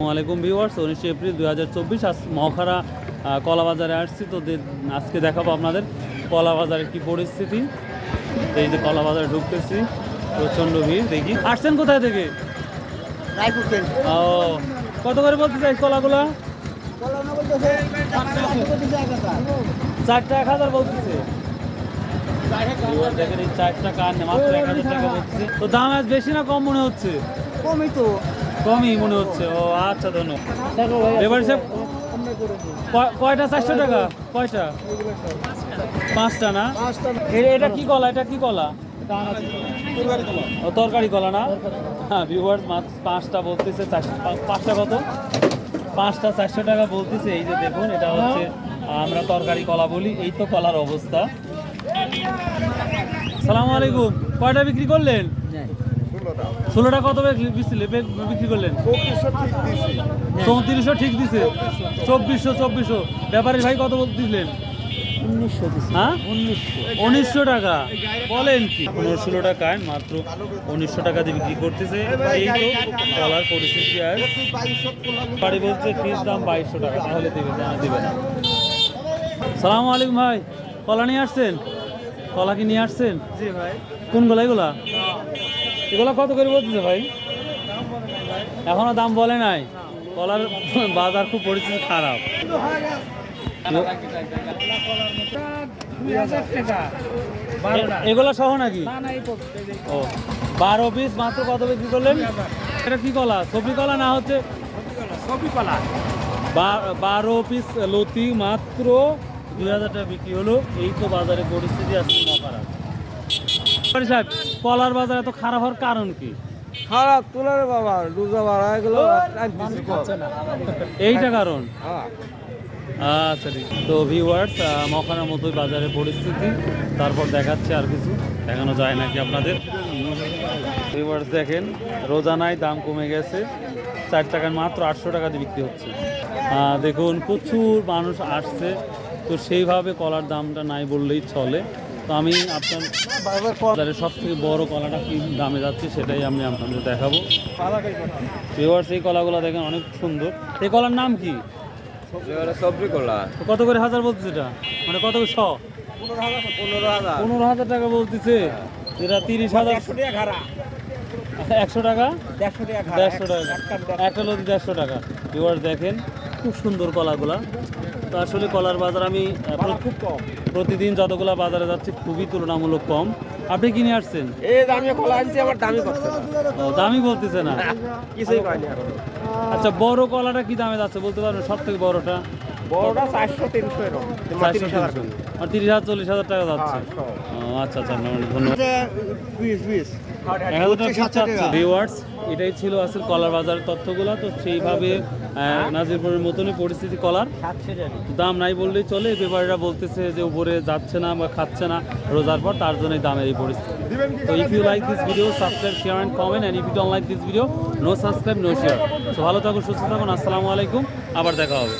আসসালামাইকুম ভিউয়ার্স উনিশে এপ্রিল দুই হাজার চব্বিশ আজ মহাখারা কলাবাজারে কলা আসছি। তো আজকে দেখাবো আপনাদের কলা বাজারের কি পরিস্থিতি। এই যে কলা বাজারে ঢুকতেছি প্রচণ্ড ভিড় দেখি। আসছেন কোথায় থেকে? ও কত করে বলতে চাই কলাগুলা? চারটা এক হাজার। বলতেছে। Viewers দেখেন এই চারটা কান মাত্র এক হাজার টাকা বলতেছে। তো দাম আজ বেশি না কম মনে হচ্ছে? কমই তো। কমই মনে হচ্ছে। ও আচ্ছা ধন্যবাদ এবার সে কয়টা? চারশো টাকা? কয়টা? পাঁচটা না? এটা কি কলা? এটা কি কলা? ও, তরকারি কলা না? হ্যাঁ ভিউয়ার্স পাঁচটা বলতেছে পাঁচটা কত? পাঁচটা, চারশো টাকা বলতেছে। এই যে দেখুন, এটা হচ্ছে, আমরা তরকারি কলা বলি, এই তো কলার অবস্থা। সালামু আলাইকুম। কয়টা বিক্রি করলেন? ষোলোটা কত বিক্রি- করলেন? চৌত্রিশশো ঠিক দিছে? চব্বিশশো চব্বিশশো। ব্যাপারী ভাই কত দিলেন? উনিশশো হ্যাঁ? উনিশশো। টাকা। বলেন কি? টাকায় মাত্র উনিশশো টাকা দিয়ে বিক্রি করতেছে। এই তো কলার পরিস্থিতি আর বাড়ি বলছে ফিস দাম বাইশশো টাকা। তাহলে দেবে না দেবে না। সালাম আলাইকুম ভাই। কলা নিয়ে আসছেন? কলা কি নিয়ে আসছেন? জি ভাই। কোন গলা? এগুলা এগুলা কত করে বলতেছে ভাই? এখনও দাম বলে নাই। কলার বাজার খুব পরিস্থিতি খারাপ। এগুলা সহ নাকি? না না ও, বারো পিস মাত্র কত বিক্রি করলেন? এটা কি কলা? সবজি কলা না হচ্ছে? বারো পিস লতি মাত্র দুই হাজার টাকা বিক্রি হলো। এই তো বাজারে পরিস্থিতি আছে খারাপ সাহেব কলার বাজার এত খারাপ হওয়ার কারণ কি? খারাপ তোলার বাবা রোজা বাড়া এগুলো এইটা কারণ? হ্যাঁ। আচ্ছা ঠিক। তো ভিউয়ার্স মখানার মতোই বাজারের পরিস্থিতি। তারপর দেখাচ্ছে আর কিছু। দেখানো যায় নাকি আপনাদের? ভিউয়ার্স দেখেন রোজানায় দাম কমে গেছে। চার টাকার মাত্র আটশো টাকা দিয়ে বিক্রি হচ্ছে। দেখুন প্রচুর মানুষ আসছে। তো সেইভাবে কলার দামটা নাই বললেই চলে। তো আমি আপনার বাজারের সব থেকে বড় কলাটা কি দামে যাচ্ছে সেটাই আমি আপনাদের দেখাবো। ভিউয়ার্স এই কলাগুলো দেখেন অনেক সুন্দর। এই কলার নাম কি? সবজি কলা। কত করে হাজার বলতেছে এটা? মানে কত করে শ? পনেরো হাজার টাকা বলতেছে। এটা তিরিশ হাজার একশো টাকা খারা একশো টাকা? দেড়শো টাকা খারা দেড়শো টাকা। একটা লতি দেড়শো টাকা। এবার দেখেন। খুব সুন্দর কলাগুলা। তো আসলে কলার বাজার আমি খুব কম। প্রতিদিন যতগুলা বাজারে যাচ্ছি খুবই তুলনামূলক কম। আপনি কিনে আসছেন? এই দামি কলা আনছি আমার দামি করছে দামি বলতেছে না? কিছুই আচ্ছা বড় কলাটা কি দামে যাচ্ছে? বলতে পারবেন সব থেকে বড়টা? বড়টা চারশো তিনশো এরকম। তিরিশ হাজার আর তিরিশ হাজার চল্লিশ হাজার টাকা যাচ্ছে। হ্যাঁ, ও, আচ্ছা আচ্ছা ধন্যবাদ। Viewers, এটাই ছিল আসলে কলার বাজারের তথ্যগুলো। তো সেইভাবে নাজিরপুরের মতনই পরিস্থিতি কলার। দাম নাই বললেই চলে। ব্যাপারীরা বলতেছে যে উপরে যাচ্ছে না বা খাচ্ছে না রোজার পর তার জন্যই দামের এই পরিস্থিতি। তো if you like this video subscribe share and comment and if you don't like this video no subscribe no share তো ভালো থাকুন সুস্থ থাকুন। আসসালামু আলাইকুম। আবার দেখা হবে।